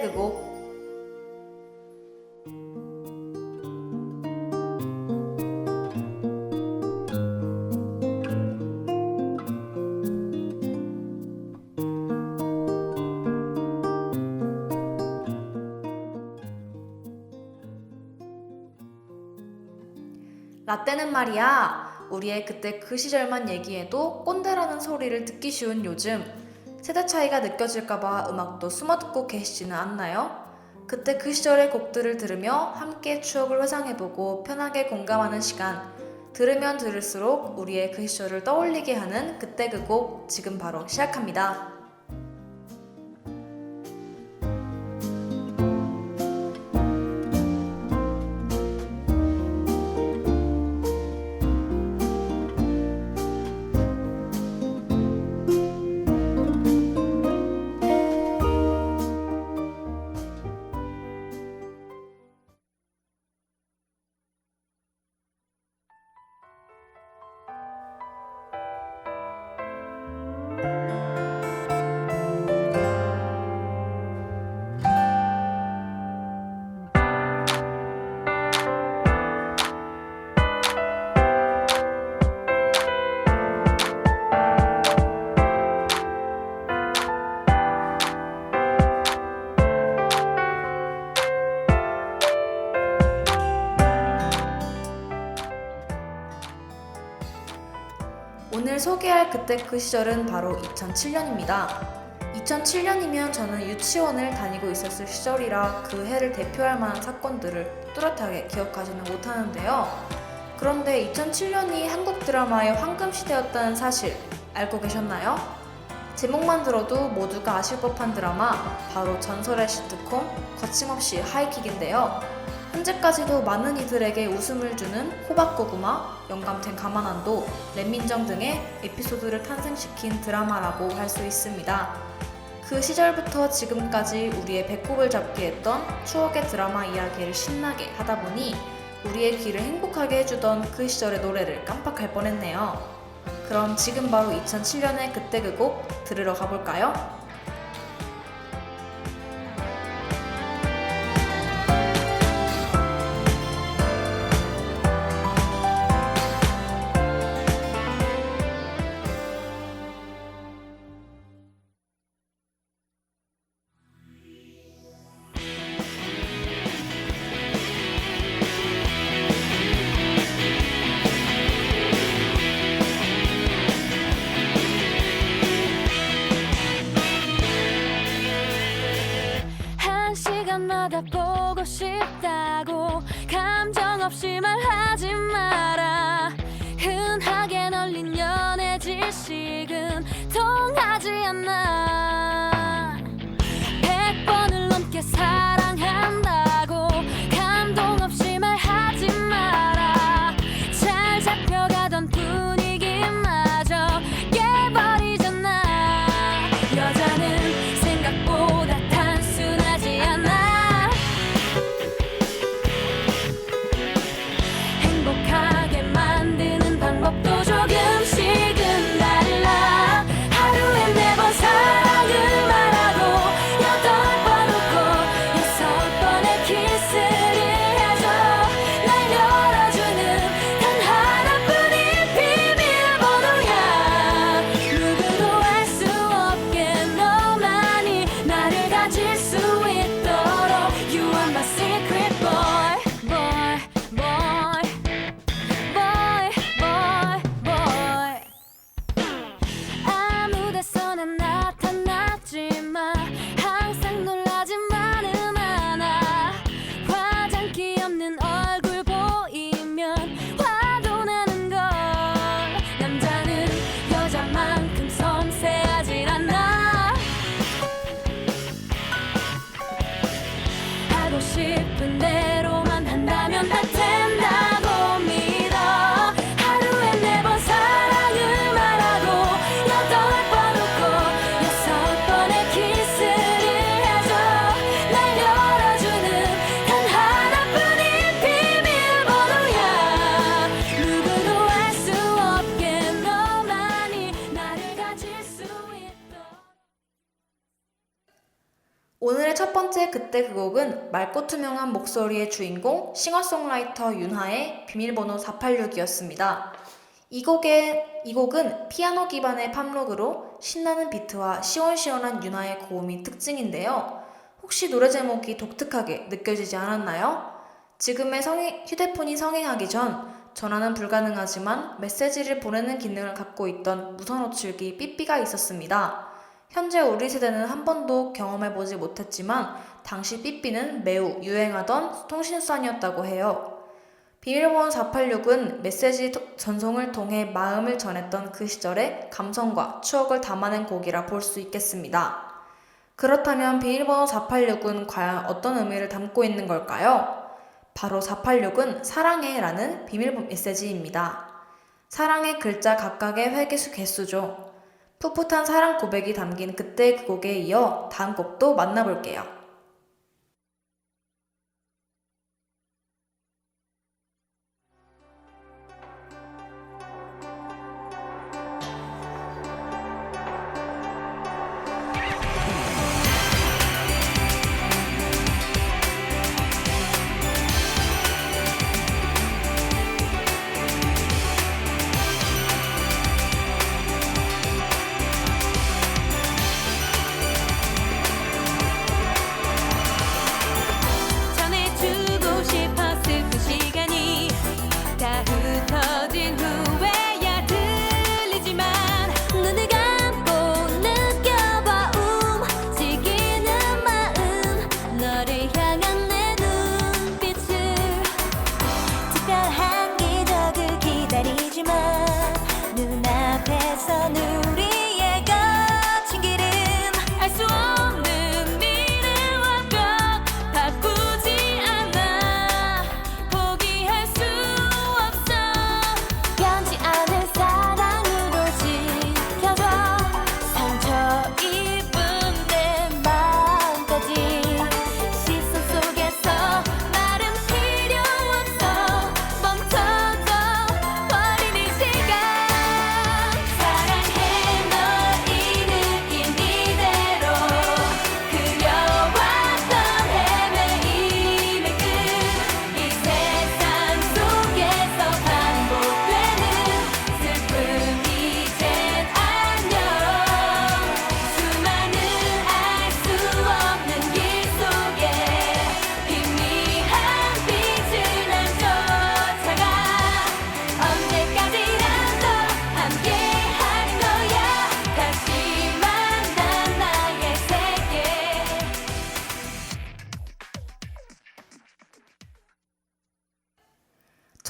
그곡 라떼는 말이야. 우리의 그때 그 시절만 얘기해도 꼰대라는 소리를 듣기 쉬운 요즘 세대 차이가 느껴질까봐 음악도 숨어 듣고 계시지는 않나요? 그때 그 시절의 곡들을 들으며 함께 추억을 회상해보고 편하게 공감하는 시간 들으면 들을수록 우리의 그 시절을 떠올리게 하는 그때 그 곡 지금 바로 시작합니다. 오늘 소개할 그때 그 시절은 바로 2007년입니다. 2007년이면 저는 유치원을 다니고 있었을 시절이라 그 해를 대표할 만한 사건들을 뚜렷하게 기억하지는 못하는데요. 그런데 2007년이 한국 드라마의 황금 시대였다는 사실 알고 계셨나요? 제목만 들어도 모두가 아실 법한 드라마 바로 전설의 시트콤 거침없이 하이킥인데요. 현재까지도 많은 이들에게 웃음을 주는 호박고구마, 영감탱 가만한도, 렛민정 등의 에피소드를 탄생시킨 드라마라고 할 수 있습니다. 그 시절부터 지금까지 우리의 배꼽을 잡게 했던 추억의 드라마 이야기를 신나게 하다 보니 우리의 귀를 행복하게 해주던 그 시절의 노래를 깜빡할 뻔했네요. 그럼 지금 바로 2007년의 그때 그 곡 들으러 가볼까요? 시간마다 보고 싶다고 감정 없이 말하지 마라. 흔하게 널린 연애 지식은 통하지 않아. 백 번을 넘게 사랑한다 오늘의 첫 번째 그때 그 곡은 맑고 투명한 목소리의 주인공 싱어송라이터 윤하의 비밀번호 486이었습니다. 이 곡의 이 곡은 피아노 기반의 팝록으로 신나는 비트와 시원시원한 윤하의 고음이 특징인데요. 혹시 노래 제목이 독특하게 느껴지지 않았나요? 지금의 성인, 휴대폰이 성행하기 전 전화는 불가능하지만 메시지를 보내는 기능을 갖고 있던 무선 호출기 삐삐가 있었습니다. 현재 우리 세대는 한 번도 경험해보지 못했지만 당시 삐삐는 매우 유행하던 통신수단이었다고 해요. 비밀번호 486은 메시지 토- 전송을 통해 마음을 전했던 그 시절의 감성과 추억을 담아낸 곡이라 볼 수 있겠습니다. 그렇다면 비밀번호 486은 과연 어떤 의미를 담고 있는 걸까요? 바로 486은 사랑해 라는 비밀 메시지입니다. 사랑의 글자 각각의 회개수 개수죠. 풋풋한 사랑 고백이 담긴 그때 그 곡에 이어 다음 곡도 만나볼게요.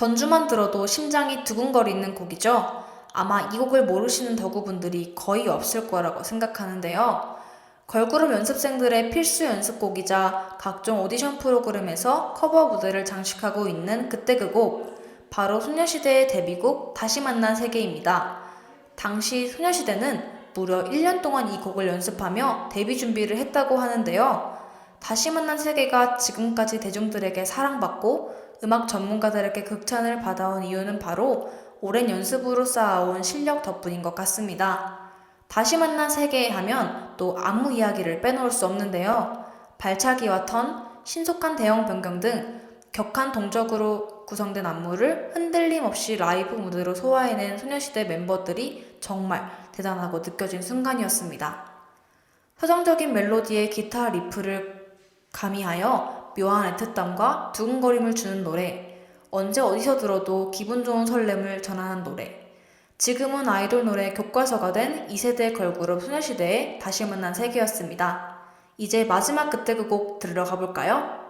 전주만 들어도 심장이 두근거리는 곡이죠. 아마 이 곡을 모르시는 덕후분들이 거의 없을 거라고 생각하는데요. 걸그룹 연습생들의 필수 연습곡이자 각종 오디션 프로그램에서 커버 무대를 장식하고 있는 그때 그 곡, 바로 소녀시대의 데뷔곡 다시 만난 세계입니다. 당시 소녀시대는 무려 1년 동안 이 곡을 연습하며 데뷔 준비를 했다고 하는데요. 다시 만난 세계가 지금까지 대중들에게 사랑받고 음악 전문가들에게 극찬을 받아온 이유는 바로 오랜 연습으로 쌓아온 실력 덕분인 것 같습니다. 다시 만난 세계 하면 또 안무 이야기를 빼놓을 수 없는데요. 발차기와 턴, 신속한 대형 변경 등 격한 동적으로 구성된 안무를 흔들림 없이 라이브 무대로 소화해낸 소녀시대 멤버들이 정말 대단하고 느껴진 순간이었습니다. 서정적인 멜로디의 기타 리프를 가미하여 묘한 애틋함과 두근거림을 주는 노래, 언제 어디서 들어도 기분 좋은 설렘을 전하는 노래, 지금은 아이돌 노래 교과서가 된 2세대 걸그룹 소녀시대의 다시 만난 세계였습니다. 이제 마지막 그때 그 곡 들으러 가볼까요?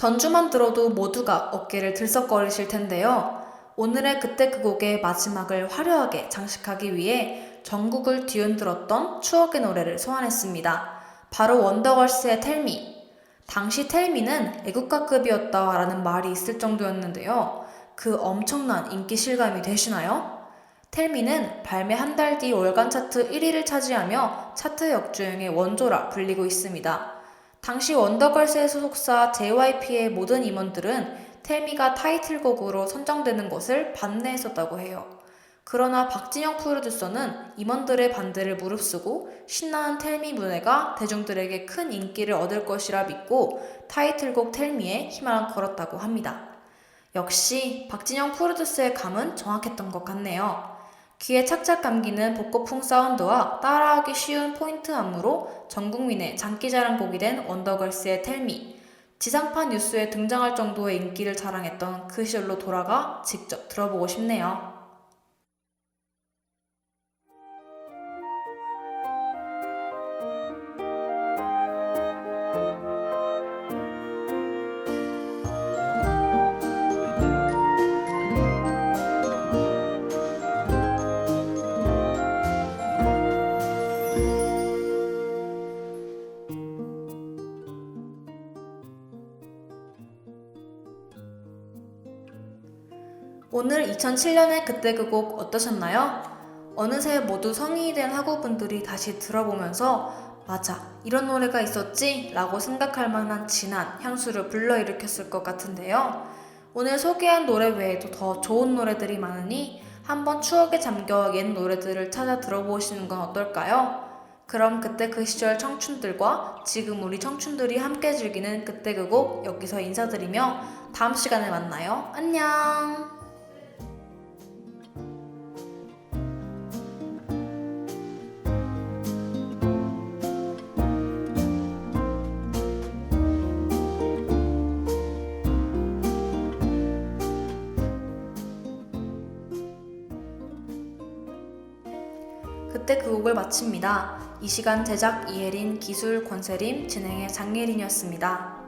전주만 들어도 모두가 어깨를 들썩거리실 텐데요. 오늘의 그때 그 곡의 마지막을 화려하게 장식하기 위해 전국을 뒤흔들었던 추억의 노래를 소환했습니다. 바로 원더걸스의 텔미. 당시 텔미는 애국가급이었다라는 말이 있을 정도였는데요. 그 엄청난 인기 실감이 되시나요? 텔미는 발매 한 달 뒤 월간 차트 1위를 차지하며 차트 역주행의 원조라 불리고 있습니다. 당시 원더걸스의 소속사 JYP의 모든 임원들은 텔미가 타이틀곡으로 선정되는 것을 반대했었다고 해요. 그러나 박진영 프로듀서는 임원들의 반대를 무릅쓰고 신나는 텔미 무대가 대중들에게 큰 인기를 얻을 것이라 믿고 타이틀곡 텔미에 희망을 걸었다고 합니다. 역시 박진영 프로듀서의 감은 정확했던 것 같네요. 귀에 착착 감기는 복고풍 사운드와 따라하기 쉬운 포인트 안무로 전 국민의 장기자랑 곡이 된 원더걸스의 텔미. 지상파 뉴스에 등장할 정도의 인기를 자랑했던 그 시절로 돌아가 직접 들어보고 싶네요. 오늘 2007년의 그때 그 곡 어떠셨나요? 어느새 모두 성인이 된 학우분들이 다시 들어보면서 맞아, 이런 노래가 있었지? 라고 생각할 만한 진한 향수를 불러일으켰을 것 같은데요. 오늘 소개한 노래 외에도 더 좋은 노래들이 많으니 한번 추억에 잠겨 옛 노래들을 찾아 들어보시는 건 어떨까요? 그럼 그때 그 시절 청춘들과 지금 우리 청춘들이 함께 즐기는 그때 그 곡 여기서 인사드리며 다음 시간에 만나요. 안녕! 그때 그 곡을 마칩니다. 이 시간 제작 이혜린, 기술 권세림, 진행의 장예린이었습니다.